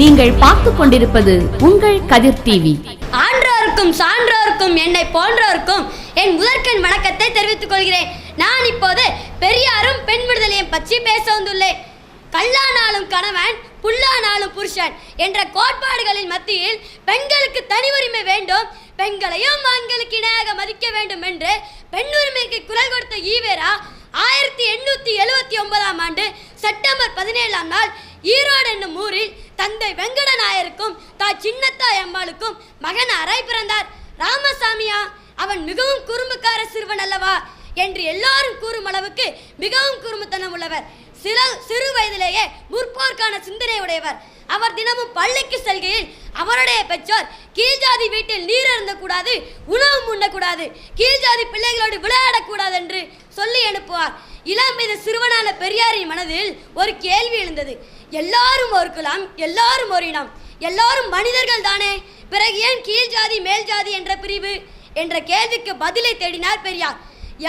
நீங்கள் பார்த்து கொண்டிருப்பது உங்கள் கதிர் டிவி ஆன்றோருக்கும் சான்றோருக்கும் என்னை போன்றோருக்கும் என் முதற்கண் வணக்கத்தை தெரிவித்துக் கொள்கிறேன். நான் இப்போது பெரியாரும் பெண் விடுதலையும் பற்றி பேச வந்துள்ளேன். கல்லானாலும் கணவன் புல்லானாலும் புருஷன் என்ற கோட்பாடுகளின் மத்தியில் பெண்களுக்கு தனி உரிமை வேண்டும். பெண்களையும் ஆண்களுக்கு இணையாக மதிக்க வேண்டும் என்று பெண் உரிமைக்கு குரல் கொடுத்த ஈவேரா ஆயிரத்தி எண்ணூத்தி எழுவத்தி ஒன்பதாம் ஆண்டு செப்டம்பர் பதினேழாம் நாள் ஈரோடு என்னும் ஊரில் தந்தை வெங்கட நாயருக்கும் தாய் சின்னத்தாய் அம்மாளுக்கும் மகன் அரை பிறந்தார். ராமசாமியா அவன் மிகவும் குறும்புக்கார சிறுவன் அல்லவா என்று எல்லாரும் கூறும் அளவுக்கு மிகவும் குறும்புத்தனம் உள்ளவர். சில சிறு வயதிலேயே முற்போர்க்கான சிந்தனை உடையவர் அவர் தினமும் பள்ளிக்கு செல்கையில் அவருடைய பெற்றோர் கீழ்ஜாதி வீட்டில் நீர் அருந்தக்கூடாது உணவு உண்ணக்கூடாது கீழ்ஜாதி பிள்ளைகளோடு விளையாடக்கூடாது என்று சொல்லி அனுப்புவார் இளம் மீது சிறுவனான பெரியாரின் மனதில் ஒரு கேள்வி எழுந்தது. எல்லாரும் ஒரு குலம் எல்லாரும் ஒரு இனம் எல்லாரும் மனிதர்கள் தானே. பிறகு ஏன் கீழ் ஜாதி மேல் ஜாதி என்ற பிரிவு? என்ற கேள்விக்கு பதிலை தேடினார் பெரியார்.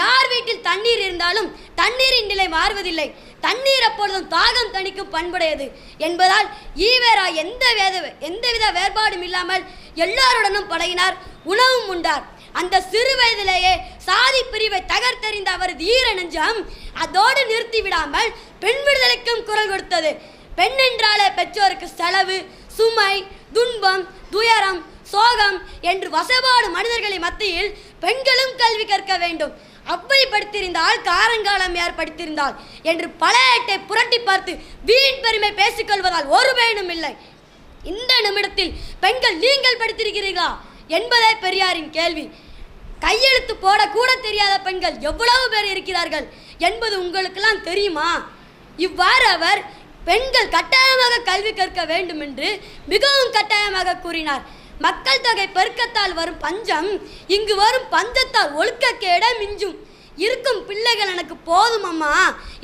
யார் வீட்டில் தண்ணீர் இருந்தாலும் தண்ணீரின் நிலை மாறுவதில்லை. தண்ணீர் அப்பொழுதும் தாகம் தணிக்கும் பண்புடையது. என்பதால் ஈவேரா எந்த வேத எந்தவித வேறுபாடும் இல்லாமல் எல்லாருடனும் பழகினார் உணவும் உண்டார். அந்த சிறு வயதிலேயே சாதி பிரிவை தகர்த்தெறிந்த அவரது ஈர நெஞ்சம் அதோடு நிறுத்தி விடாமல் பெண் விடுதலைக்கும் குரல் கொடுத்தது. பெண் என்றாலே பெற்றோருக்கு செலவு சுமை துன்பம் துயரம் சோகம் என்று வசபாடு மனிதர்களின் மத்தியில் பெண்களும் கல்வி கற்க வேண்டும். அவ்வை படித்திருந்தால் காரங்காலம் யார் என்று பல ஏட்டை புரட்டி பார்த்து வீண் பெருமை பேசிக்கொள்வதால் ஒரு பயனும் இல்லை. இந்த நிமிடத்தில் பெண்கள் நீங்கள் படித்திருக்கிறீர்களா என்பதே பெரியாரின் கேள்வி. கையெழுத்து போட கூட தெரியாத பெண்கள் எவ்வளவு பேர் இருக்கிறார்கள் என்பது உங்களுக்கெல்லாம் தெரியுமா? இவ்வாறு அவர் பெண்கள் கட்டாயமாக கல்வி கற்க வேண்டும் என்று மிகவும் கட்டாயமாக கூறினார். மக்கள் தொகை பெருக்கத்தால் வரும் பஞ்சம் இங்கு வரும் பஞ்சத்தால் ஒழுக்கக்கேட மிஞ்சும். இருக்கும் பிள்ளைகள் எனக்கு போதும் அம்மா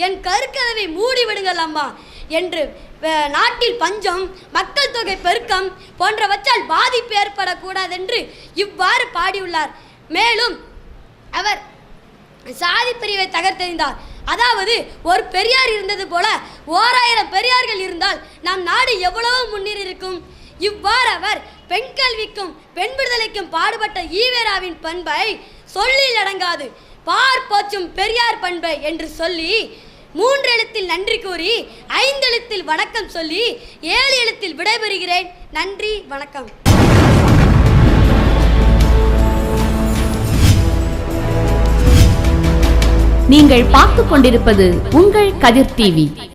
என் கருக்கதவை மூடிவிடுங்கள் அம்மா என்று நாட்டில் பஞ்சம் மக்கள் தொகை பெருக்கம் போன்றவற்றால் பாதிப்பு ஏற்படக்கூடாது என்று இவ்வாறு பாடியுள்ளார். மேலும் அவர் சாதி பிரிவை தகர்த்தெறிந்தார். அதாவது ஒரு பெரியார் இருந்தது போல ஓராயிரம் பெரியார்கள் இருந்தால் நம் நாடு எவ்வளவோ முன்னேறி இருக்கும்? இவ்வாறு அவர் பெண் கல்விக்கும் பெண் விடுதலைக்கும் பாடுபட்ட ஈவேராவின் பண்பை சொல்லில் அடங்காது. பார் போச்சும் பெரியார் பண்பை என்று சொல்லி மூன்று எழுத்தில் நன்றி கூறி ஐந்து எழுத்தில் வணக்கம் சொல்லி ஏழு எழுத்தில் விடைபெறுகிறேன். நன்றி வணக்கம். நீங்கள் பார்த்து கொண்டிருப்பது உங்கள் கதிர் டிவி.